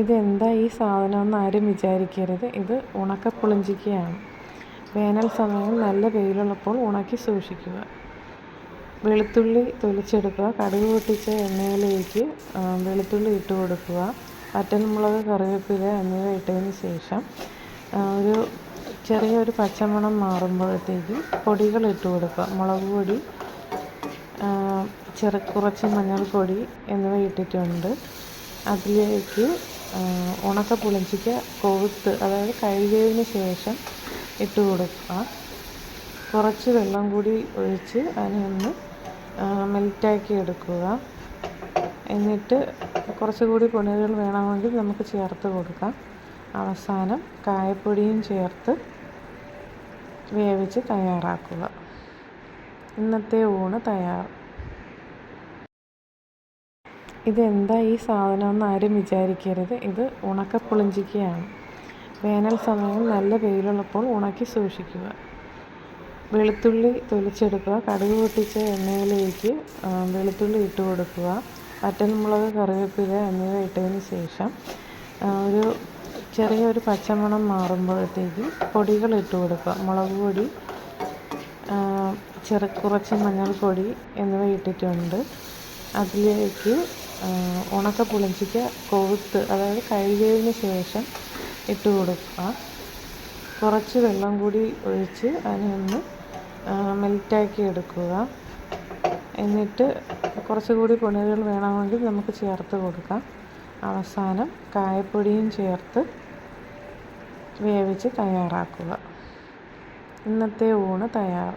ഇതെന്താ ഈ സാധനമെന്ന് ആരും വിചാരിക്കരുത്. ഇത് ഉണക്കപ്പുളിഞ്ചിക്കയാണ് വേനൽ സമയം നല്ല വെയിലുള്ളപ്പോൾ ഉണക്കി സൂക്ഷിക്കുക. വെളുത്തുള്ളി തൊലിച്ചെടുക്കുക. കടുക് പൊട്ടിച്ച എണ്ണയിലേക്ക് വെളുത്തുള്ളി ഇട്ട് കൊടുക്കുക. വറ്റൽമുളക് കറിവേപ്പില എന്നിവ ഇട്ടതിന് ശേഷം ഒരു ചെറിയൊരു പച്ചമണം മാറുമ്പോഴത്തേക്കും പൊടികൾ ഇട്ട് കൊടുക്കുക. മുളക് പൊടി ചെറു കുറച്ച് മഞ്ഞൾപ്പൊടി എന്നിവ ഇട്ടിട്ടുണ്ട്. അതിലേക്ക് ഉണക്ക പുളിഞ്ചിക്ക് കൊഴുത്ത് അതായത് കഴുകിയതിന് ശേഷം ഇട്ട് കൊടുക്കുക. കുറച്ച് വെള്ളം കൂടി ഒഴിച്ച് അതിനെ ഒന്ന് മെൽറ്റാക്കി എടുക്കുക. എന്നിട്ട് കുറച്ചുകൂടി പൊടികൾ വേണമെങ്കിൽ നമുക്ക് ചേർത്ത് കൊടുക്കാം. അവസാനം കായപ്പൊടിയും ചേർത്ത് വേവിച്ച് തയ്യാറാക്കുക. ഇന്നത്തെ ഊണ് തയ്യാർ ഇതെന്താ ഈ സാധനമെന്ന് ആരും വിചാരിക്കരുത്. ഇത് ഉണക്കപ്പുളിഞ്ചിക്കയാണ് വേനൽ സമയം നല്ല വെയിലുള്ളപ്പോൾ ഉണക്കി സൂക്ഷിക്കുക. വെളുത്തുള്ളി തൊലിച്ചെടുക്കുക. കടുക് പൊട്ടിച്ച എണ്ണയിലേക്ക് വെളുത്തുള്ളി ഇട്ട് കൊടുക്കുക. വറ്റൽമുളക് കറിവേപ്പില എന്നിവ ഇട്ടതിന് ശേഷം ഒരു ചെറിയൊരു പച്ചമണം മാറുമ്പോഴത്തേക്കും പൊടികൾ ഇട്ട് കൊടുക്കുക. മുളക് പൊടി ചെറു കുറച്ച് മഞ്ഞൾപ്പൊടി എന്നിവ ഇട്ടിട്ടുണ്ട്. അതിലേക്ക് ഉണക്ക പുളിഞ്ചിക്ക് കൊഴുത്ത് അതായത് കഴുകിയതിന് ശേഷം ഇട്ട് കൊടുക്കുക. കുറച്ച് വെള്ളം കൂടി ഒഴിച്ച് അതിനെ ഒന്ന് മെൽറ്റാക്കി എടുക്കുക. എന്നിട്ട് കുറച്ചുകൂടി പൊടികൾ വേണമെങ്കിൽ നമുക്ക് ചേർത്ത് കൊടുക്കാം. അവസാനം കായപ്പൊടിയും ചേർത്ത് വേവിച്ച് തയ്യാറാക്കുക. ഇന്നത്തെ ഊണ് തയ്യാർ